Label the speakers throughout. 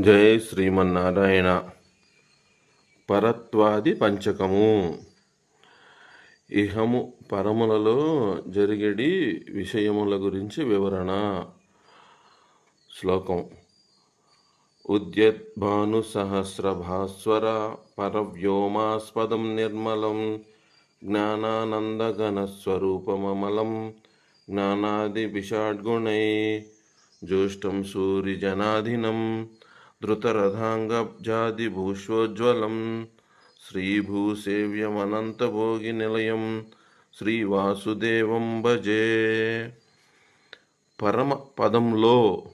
Speaker 1: జయ శ్రీమన్నారాయణ. పరత్వాది పంచకము. ఇహము పరములలో జరిగేడి విషయముల గురించి వివరణ. శ్లోకం. ఉద్యద్భాను సహస్రభాస్వర పరవ్యోమాస్పదం నిర్మలం జ్ఞానానందగణస్వరూపమలం జ్ఞానాది విషాడ్గుణై జ్యేష్టం సూర్యజనాధినం ధృతరథాంగబ్జాదిభూష్వోజ్వలం శ్రీభూసేవ్యమనంతభోగి నిలయం శ్రీవాసుదేవం భజే పరమ పదంలో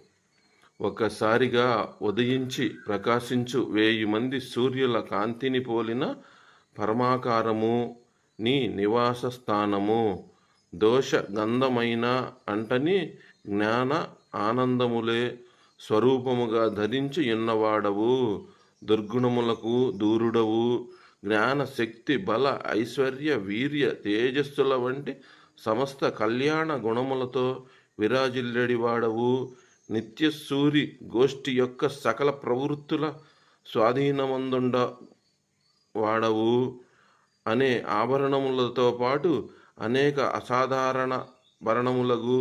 Speaker 1: ఒకసారిగా ఉదయించి ప్రకాశించు వేయి మంది సూర్యుల కాంతిని పోలిన పరమాకారము నీ నివాస స్థానము దోష గంధమైన అంటని జ్ఞాన ఆనందములే స్వరూపముగా ధరించి ఉన్నవాడవు దుర్గుణములకు దూరుడవు. జ్ఞాన శక్తి బల ఐశ్వర్య వీర్య తేజస్సుల వంటి సమస్త కళ్యాణ గుణములతో విరాజిల్లెడివాడవు. నిత్యసూరి గోష్ఠి యొక్క సకల ప్రవృత్తుల స్వాధీనమందుండ వాడవు అనే ఆభరణములతో పాటు అనేక అసాధారణ భరణములకు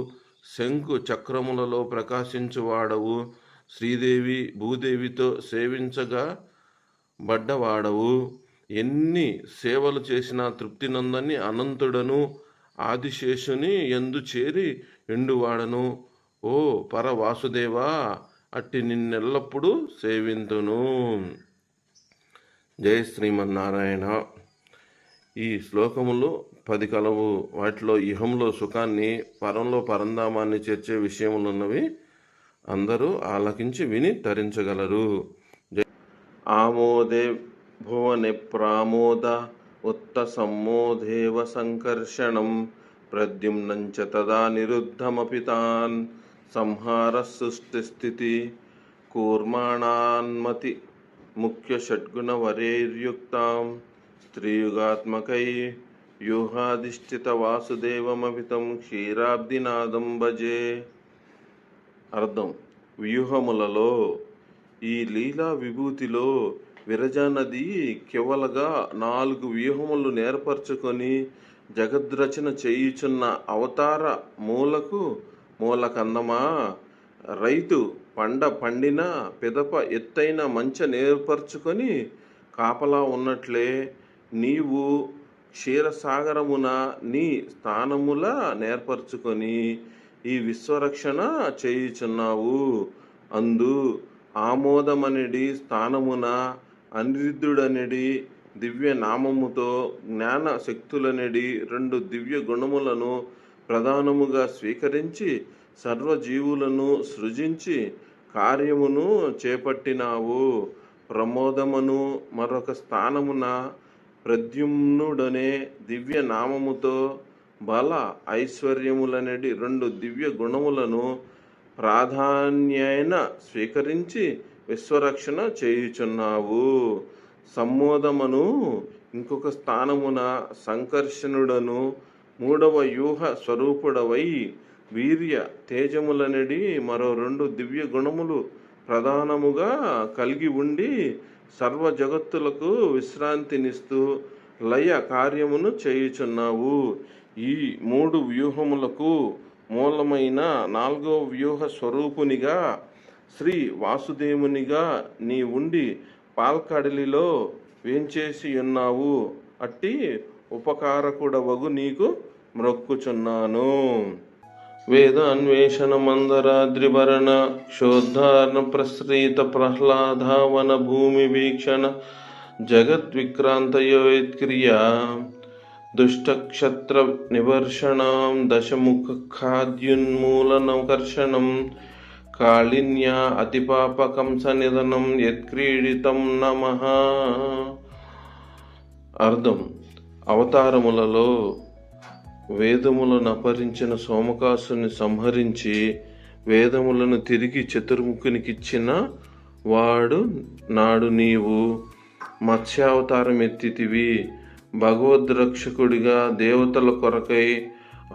Speaker 1: శంకు చక్రములలో ప్రకాశించువాడవు. శ్రీదేవి భూదేవితో సేవించగా బడ్డవాడవు. ఎన్ని సేవలు చేసినా తృప్తి నందని అనంతుడను ఆదిశేషుని ఎందు చేరి ఎండువాడను. ఓ పర వాసుదేవా అట్టి నిన్నెల్లప్పుడూ సేవింతును. జయ శ్రీమన్నారాయణ. ఈ శ్లోకములు పది కలవు వాటిలో ఇహంలో సుఖాన్ని పరంలో పరంధామాన్ని చేర్చే విషయములున్నవి అందరూ ఆలకించి విని తరించగలరు. ఆమోదే భువని ప్రామోద ఉత్త సమ్మోదేవ సంకర్షణం ప్రద్యుమ్నంచ తదా నిరుద్ధమపి తాన్ సంహార సృష్టిస్థితి కూర్మాణాన్మతి ముఖ్య షడ్గుణ వరేర్యుక్తాం స్త్రీయుగాత్మకై వ్యూహాధిష్ఠిత వాసుదేవమభితం క్షీరాబ్దినాదం భజే. అర్థం. వ్యూహములలో ఈ లీలా విభూతిలో విరజానది కేవలగా నాలుగు వ్యూహములు నేర్పరచుకొని జగద్రచన చేయుచున్న అవతార మూలకు మూలకందమా? రైతు పండ పండిన పిదప ఎత్తైన మంచ నేర్పరచుకొని కాపలా ఉన్నట్లే నీవు క్షీరసాగరమున నీ స్థానముల నేర్పరచుకొని ఈ విశ్వరక్షణ చేయుచున్నావు. అందు ఆమోదమనిడి స్థానమున అనిరుద్ధుడనిడి దివ్య నామముతో జ్ఞాన శక్తులనిడి రెండు దివ్య గుణములను ప్రధానముగా స్వీకరించి సర్వజీవులను సృజించి కార్యమును చేపట్టినావు. ప్రమోదమును మరొక స్థానమున ప్రద్యుమ్నుడనే దివ్య నామముతో బల ఐశ్వర్యములనేటి రెండు దివ్య గుణములను ప్రాధాన్యైన స్వీకరించి విశ్వరక్షణ చేయుచున్నావు. సమ్మోదమును ఇంకొక స్థానమున సంకర్షణుడను మూడవ వ్యూహ స్వరూపుడవై వీర్య తేజములనడి మరో రెండు దివ్య గుణములు ప్రధానముగా కలిగి ఉండి సర్వ జగత్తులకు విశ్రాంతినిస్తూ లయ కార్యమును చేయుచున్నావు. ఈ మూడు వ్యూహములకు మూలమైన నాలుగో వ్యూహ స్వరూపునిగా శ్రీ వాసుదేవునిగా నీ ఉండి పాల్కడలిలో వేంచేసి ఉన్నావు. అట్టి ఉపకారకుడవగు నీకు మ్రొక్కుచున్నాను. వేదాన్వేషణ మందరాద్రిభరణ క్షోద్ధారణ ప్రసృత ప్రహ్లాదావన భూమి వీక్షణ జగద్విక్రాంతయోత్క్రియ దుష్టక్షత్ర నివర్షణ దశముఖ ఖాద్యున్మూలనకర్షణం కాళిన్యా అతిపాపకంస నిధనం యత్క్రీడితం నమ అర్థం. అవతారములలో వేదములను అపహరించిన సోమకాసుని సంహరించి వేదములను తిరిగి చతుర్ముఖునికిచ్చిన వాడు నాడు నీవు. మత్స్యావతారం ఎత్తితివి. భగవద్రక్షకుడిగా దేవతల కొరకై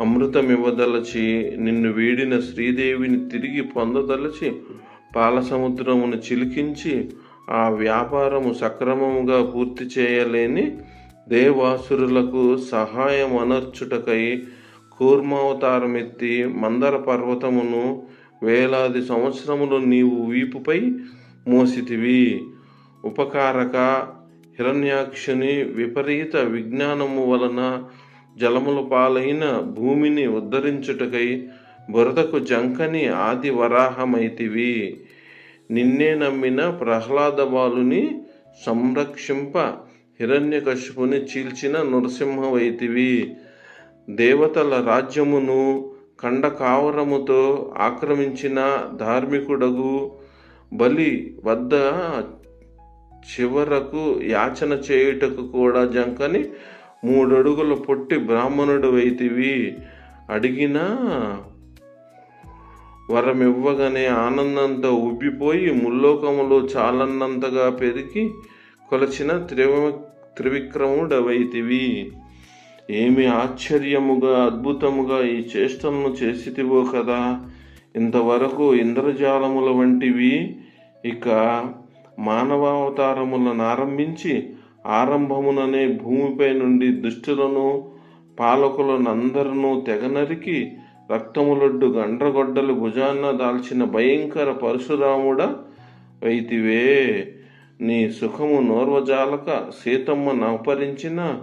Speaker 1: అమృతమివ్వదలచి నిన్ను వీడిన శ్రీదేవిని తిరిగి పొందదలచి పాలసముద్రమును చిలికించి ఆ వ్యాపారము సక్రమముగా పూర్తి చేయలేని దేవాసురులకు సహాయం అనర్చుటకై కూర్మావతారమెత్తి మందర పర్వతమును వేలాది సంవత్సరములు నీవు వీపుపై మోసితివి. ఉపకారక హిరణ్యాక్షుని విపరీత విజ్ఞానము వలన జలముల పాలైన భూమిని ఉద్ధరించుటకై బురదకు జంకని ఆది వరాహమైతివి. నిన్నే నమ్మిన ప్రహ్లాద బాలుని సంరక్షింప హిరణ్యకశిపుని చీల్చిన నృసింహవైతివి. దేవతల రాజ్యమును కండకావరముతో ఆక్రమించిన ధార్మికుడగు బలి వద్ద చివరకు యాచన చేయుటకు కూడా జంకని మూడడుగుల పొట్టి బ్రాహ్మణుడు వైతివి అడిగినా వరమివ్వగానే ఆనందంతో ఉబ్బిపోయి ముల్లోకములో చాలన్నంతగా పెరిగి కొలచిన త్రివ త్రివిక్రముడవైతివి ఏమి ఆశ్చర్యముగా అద్భుతముగా ఈ చేష్టలను చేసితివో కదా. ఇంతవరకు ఇంద్రజాలముల వంటివి. ఇక మానవావతారములను ఆరంభించి ఆరంభముననే భూమిపై నుండి దుష్టులను పాలకులను అందరూ తెగనరికి రక్తములొడ్డు గండ్రగొడ్డలు భుజాన్న దాల్చిన భయంకర పరశురాముడ వైతివే. నీ సుఖము నోర్వజాలక సీతమ్మ నవపరించిన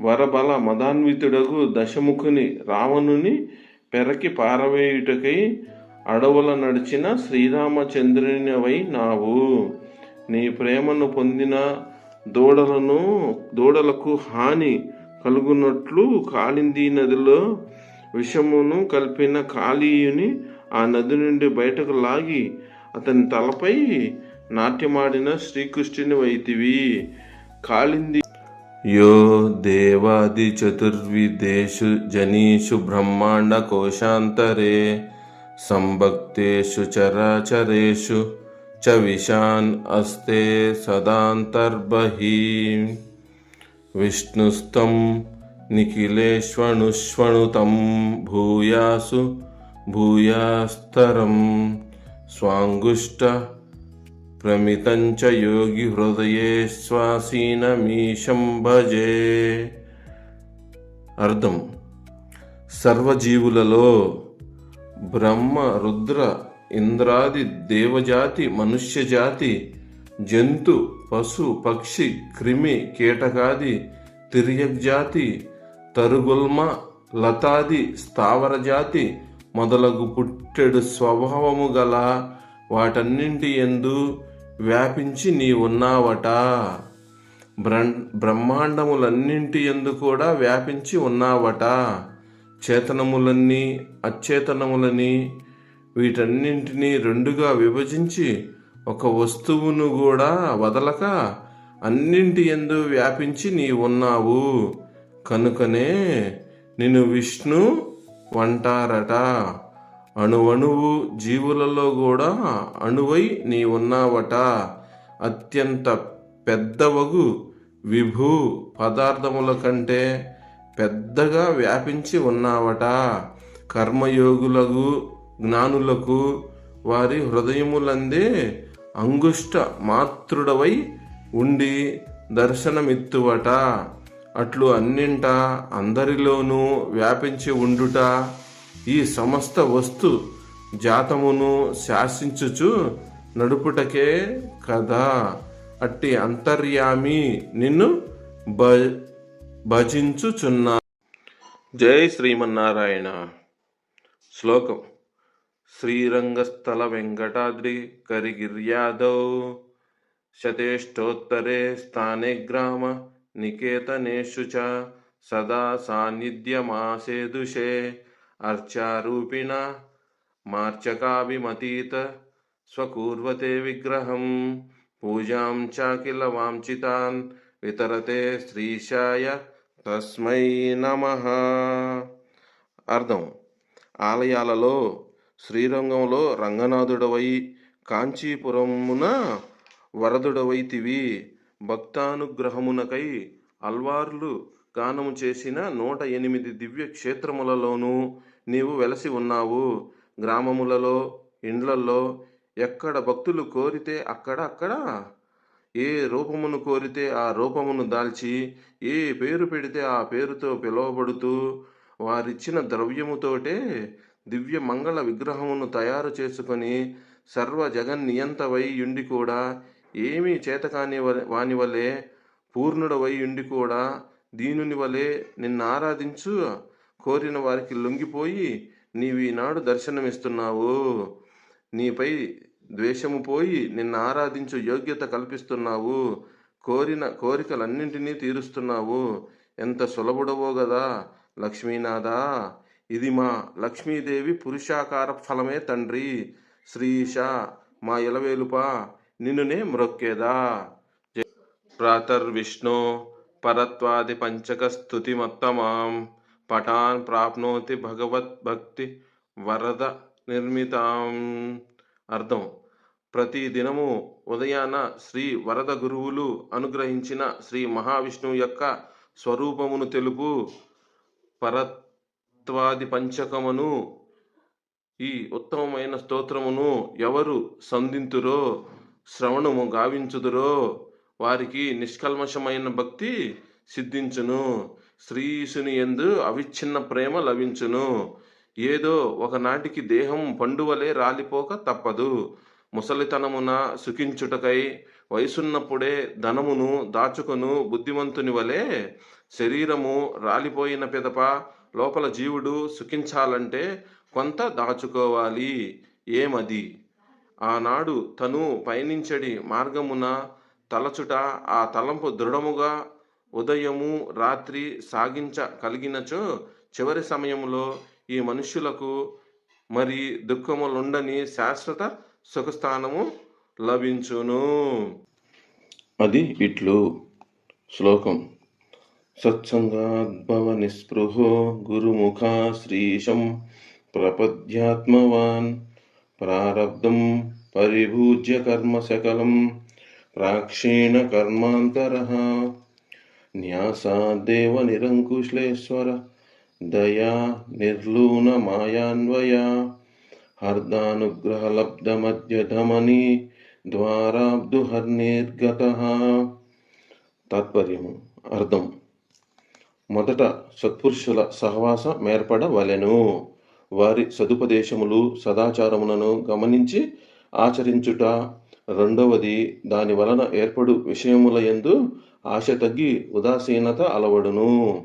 Speaker 1: వరబల మదాన్వితుడగు దశముఖుని రావణుని పెరకి పారవేయుటకై అడవుల నడిచిన శ్రీరామచంద్రునివై నావు. నీ ప్రేమను పొందిన దూడలను దూడలకు హాని కలుగునట్లు కాళింది నదిలో విషమును కలిపిన కాళీయుని ఆ నది నుండి బయటకు లాగి అతని తలపై నాట్యమాడిన శ్రీకృష్ణుని వైతివి. కాళింది యో దేవాది చతుర్విదేషు జనీషు బ్రహ్మాండ కోశాంతరే. సంభక్తేషు చరాచరేషు చ విశాన్ అస్తే సదాంతర్బహి. విష్ణుస్తం నిఖిలేష్వణుష్వణుతం భూయాసు భూయాస్తరం. స్వాంగుష్ట ప్రమితంచ యోగి హృదయే శ్వాసీనమీశం భజే అర్థం. సర్వజీవులలో బ్రహ్మ రుద్ర ఇంద్రాది దేవజాతి మనుష్యజాతి జంతు పశు పక్షి క్రిమి కీటకాది తిర్యగ్జాతి తరుగుల్మ లతాది స్థావర జాతి మొదలగు పుట్టెడు స్వభావము గల వాటన్నింటి ఎందు వ్యాపించి నీ ఉన్నావట బ్రహ్మాండములన్నింటి ఎందు కూడా వ్యాపించి ఉన్నావట. చేతనములన్నీ అచేతనములని వీటన్నింటినీ రెండుగా విభజించి ఒక వస్తువును కూడా వదలక అన్నింటి ఎందు వ్యాపించి నీ ఉన్నావు కనుకనే నిన్ను విష్ణు వంటారట. అణువణువు జీవులలో కూడా అణువై నీ ఉన్నావట అత్యంత పెద్దవగు విభూ పదార్థముల కంటే పెద్దగా వ్యాపించి ఉన్నావట. కర్మయోగులకు జ్ఞానులకు వారి హృదయములందే అంగుష్ట మాతృడవై ఉండి దర్శనమిత్తువట. అట్లు అన్నింట అందరిలోనూ వ్యాపించి ఉండుట ఈ సమస్త వస్తు జాతమును శాసించుచు నడుపుటకే కదా. అట్టి అంతర్యామి నిన్ను భ భజించుచున్నా. జై శ్రీమన్నారాయణ. శ్లోకం. శ్రీరంగస్థల వెంకటాద్రి కరిగిర్యాదౌ శతేష్టోత్తరే స్థానే గ్రామ నికేతనేషు చ సదా సాన్నిధ్యమాసేదుషే. అర్చారూపిణ మార్చకాభిమతీత స్వకూర్వతే విగ్రహం పూజాం చాకిల వాంఛితాన్ వితరతే శ్రీశాయ తస్మై నమ అర్థం. ఆలయాలలో శ్రీరంగంలో రంగనాథుడవై కాంచీపురమున వరదుడవైతివి భక్తానుగ్రహమునకై అల్వార్లు గానము చేసిన నూట ఎనిమిది దివ్య క్షేత్రములలోనూ నీవు వెలసి ఉన్నావు. గ్రామములలో ఇండ్లల్లో ఎక్కడ భక్తులు కోరితే అక్కడ అక్కడ. ఏ రూపమును కోరితే ఆ రూపమును దాల్చి ఏ పేరు పెడితే ఆ పేరుతో పిలువబడుతూ వారిచ్చిన ద్రవ్యముతోటే దివ్య మంగళ విగ్రహమును తయారు చేసుకొని సర్వ జగన్నియంతవై ఉండి కూడా ఏమీ చేతకాని వాని వలె పూర్ణుడవై ఉండి కూడా దీనుని వలె నిన్ను ఆరాధించు. కోరిన వారికి లొంగిపోయి నీవు ఈనాడు దర్శనమిస్తున్నావు. నీపై ద్వేషము పోయి నిన్ను ఆరాధించు యోగ్యత కల్పిస్తున్నావు. కోరిన కోరికలన్నింటినీ తీరుస్తున్నావు. ఎంత సులభుడవో గదా లక్ష్మీనాథా! ఇది మా లక్ష్మీదేవి పురుషాకార ఫలమే తండ్రి. శ్రీష మా ఇలవేలుప నిన్నునే మ్రొక్కేదా! ప్రాతర్విష్ణు. పరత్వాది పంచక స్థుతిమత్తమాం పటాన్ ప్రాప్నోతి భగవద్భక్తి వరద నిర్మితాం అర్థం ప్రతి దినము ఉదయాన శ్రీ వరద గురువులు అనుగ్రహించిన శ్రీ మహావిష్ణువు యొక్క స్వరూపమును తెలుపు. పరత్వాది పంచకమును ఈ ఉత్తమమైన స్తోత్రమును ఎవరు సంధింతురో శ్రవణము గావించుదురో వారికి నిష్కల్మషమైన భక్తి సిద్ధించును. శ్రీసుని ఎందు అవిచ్ఛిన్న ప్రేమ లభించును. ఏదో ఒకనాటికి దేహం పండువలే రాలిపోక తప్పదు. ముసలితనమున సుఖించుటకై వయసున్నప్పుడే ధనమును దాచుకొను బుద్ధిమంతుని వలె శరీరము రాలిపోయిన పిదప లోపల జీవుడు సుఖించాలంటే కొంత దాచుకోవాలి. ఏమది? ఆనాడు తను పయనించడి మార్గమున తలచుట ఆ తలంపు దృఢముగా ఉదయము రాత్రి సాగించ కలిగినచో చివరి సమయంలో ఈ మనుష్యులకు మరి దుఃఖములుండని శాశ్వత సుఖస్థానము లభించును. అది ఇట్లు. శ్లోకం. సత్సంగాద్భవ నిస్పృహో గురుముఖా శ్రీశం ప్రపద్యాత్మవాన్ ప్రారబ్ధం పరిభూజ్య కర్మ సకలం ప్రాక్షీణ కర్మాంతర న్యాసాదేవ నిరంకుశ్లేశ్వర దయా నిర్లూన మాయాన్వయ హర్దానుగ్రహలబ్ధమధ్యధమని ద్వారాబ్దుహర్నిర్గత తాత్పర్యము అర్థం. మొదట సత్పురుషుల సహవాస మేర్పడవలెను వారి సదుపదేశములు సదాచారములను గమనించి ఆచరించుట రెండవది దాని వలన ఏర్పడు విషయముల యందు ఆశ తగ్గి ఉదాసీనత అలవడును.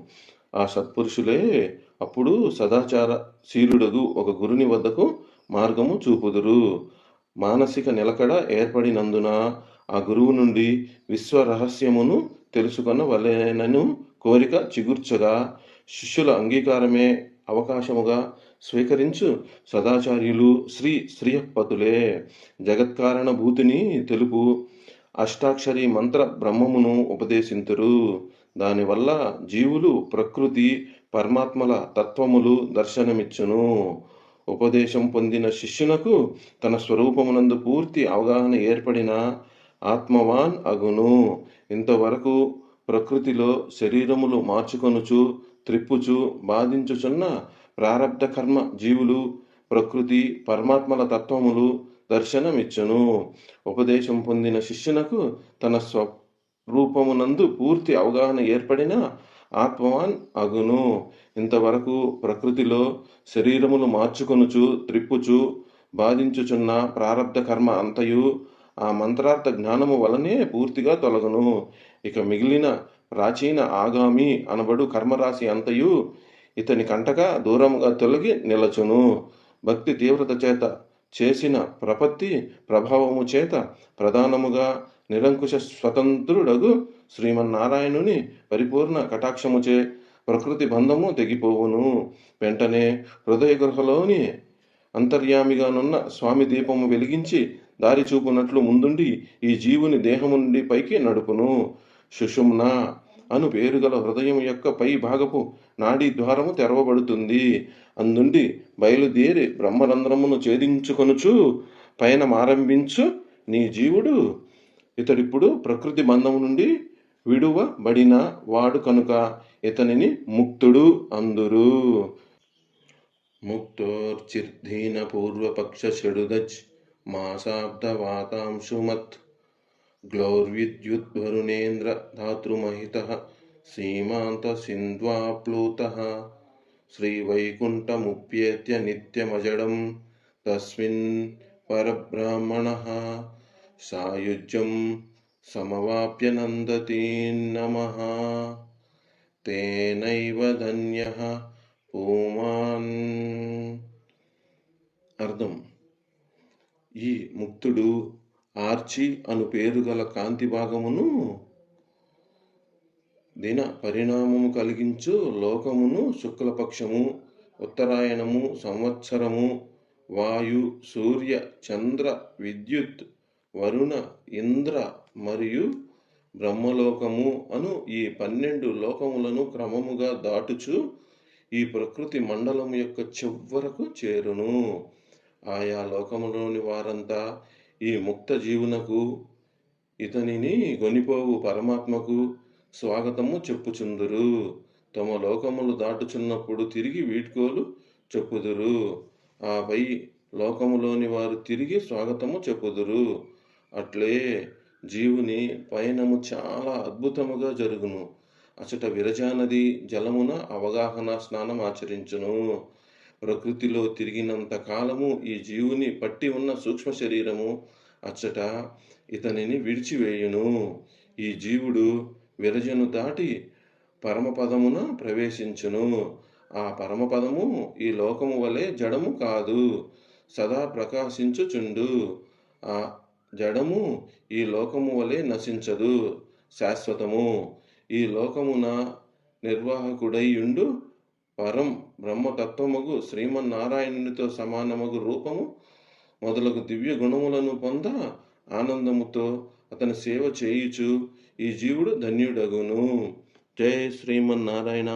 Speaker 1: ఆ సత్పురుషులే అప్పుడు సదాచార శీలుడగు ఒక గురుని వద్దకు మార్గము చూపుదురు. మానసిక నిలకడ ఏర్పడినందున ఆ గురువు నుండి విశ్వ రహస్యమును తెలుసుకొన వలెనను కోరిక చిగుర్చగా. శిష్యుల అంగీకారమే అవకాశముగా స్వీకరించు సదాచార్యులు శ్రీ శ్రీయపతులే జగత్కారణ భూతిని తెలుపు అష్టాక్షరి మంత్ర బ్రహ్మమును ఉపదేశింతురు. దానివల్ల జీవులు ప్రకృతి పరమాత్మల తత్వములు దర్శనమిచ్చును. ఉపదేశం పొందిన శిష్యునకు తన స్వరూపమునందు పూర్తి అవగాహన ఏర్పడిన ఆత్మవాన్ అగును. ఇంతవరకు ప్రకృతిలో శరీరములు మార్చుకొనుచు త్రిప్పుచు బాధించుచున్న ప్రారబ్ధ కర్మ జీవులు ప్రకృతి పరమాత్మల తత్వములు దర్శనమిచ్చును. ఉపదేశం పొందిన శిష్యునకు తన స్వరూపమునందు పూర్తి అవగాహన ఏర్పడిన ఆత్మవాన్ అగును. ఇంతవరకు ప్రకృతిలో శరీరములు మార్చుకొనుచు త్రిప్పుచు బాధించుచున్న ప్రారంధ కర్మ అంతయు ఆ మంత్రార్థ జ్ఞానము వలనే పూర్తిగా తొలగును. ఇక మిగిలిన ప్రాచీన ఆగామి అనబడు కర్మరాశి అంతయు ఇతని కంటగా దూరముగా తొలగి నిలచును. భక్తి తీవ్రత చేత చేసిన ప్రపత్తి ప్రభావము చేత ప్రధానముగా నిరంకుశ స్వతంత్రుడగు శ్రీమన్నారాయణుని పరిపూర్ణ కటాక్షముచే ప్రకృతి బంధము తెగిపోవును. వెంటనే హృదయ గృహలోని అంతర్యామిగానున్న స్వామి దీపము వెలిగించి దారి చూపునట్లు ముందుండి ఈ జీవుని దేహము నుండి పైకి నడుపును. సుషుమ్న అను పేరుగల హృదయం యొక్క పై భాగపు నాడీ ద్వారము తెరవబడుతుంది. అందుండి బయలుదేరి బ్రహ్మరంధ్రమును ఛేదించుకొనుచు పైన ఆరంభించు నీ జీవుడు. ఇతడిప్పుడు ప్రకృతి బంధం నుండి విడువబడిన వాడు కనుక ఇతనిని ముక్తుడు అందురు. ముక్తోర్చిర్ధీన పూర్వపక్ష షడుదచ్ మాసాబ్దవాతాంశుమత్ ग्लौर्विद्युद्भरुनेन्द्रीमान्तसिन्ध्वाप्लुतः श्रीवैकुण्ठमुप्येत्य नित्यमजडं तस्मिन् परब्राह्मणः सायुज्यं समवाप्यनन्दती नमः। तेनैव धन्यः पुमान्। ఆర్చి అను పేరు గల కాంతి భాగమును దిన పరిణామము కలిగించు లోకమును శుక్లపక్షము ఉత్తరాయణము సంవత్సరము వాయు సూర్య చంద్ర విద్యుత్ వరుణ ఇంద్ర మరియు బ్రహ్మలోకము అను ఈ పన్నెండు లోకములను క్రమముగా దాటుచు ఈ ప్రకృతి మండలం యొక్క చివరకు చేరును. ఆయా లోకములోని వారంతా ఈ ముక్త జీవునకు ఇతనిని గొనిపోవు పరమాత్మకు స్వాగతము చెప్పుచుందురు. తమ లోకములు దాటుచున్నప్పుడు తిరిగి వీడ్కోలు చెప్పుదురు. ఆపై లోకములోని వారు తిరిగి స్వాగతము చెప్పుదురు. అట్లే జీవుని పయనము చాలా అద్భుతముగా జరుగును. అచట విరజానది జలమున అవగాహన స్నానం ఆచరించును. ప్రకృతిలో తిరిగినంత కాలము ఈ జీవుని పట్టి ఉన్న సూక్ష్మ శరీరము అచ్చట ఇతనిని విడిచివేయును. ఈ జీవుడు విరజను దాటి పరమపదమున ప్రవేశించును. ఆ పరమపదము ఈ లోకము వలె జడము కాదు సదా ప్రకాశించుచుండు. ఆ జడము ఈ లోకము వలె నశించదు. శాశ్వతము ఈ లోకమున నిర్వాహకుడై ఉండు పరం బ్రహ్మతత్వముగు శ్రీమన్నారాయణునితో సమానమగు రూపము మొదలగు దివ్య గుణములను పొంద ఆనందముతో అతని సేవ చేయుచు ఈ జీవుడు ధన్యుడగును. జై శ్రీమన్నారాయణ.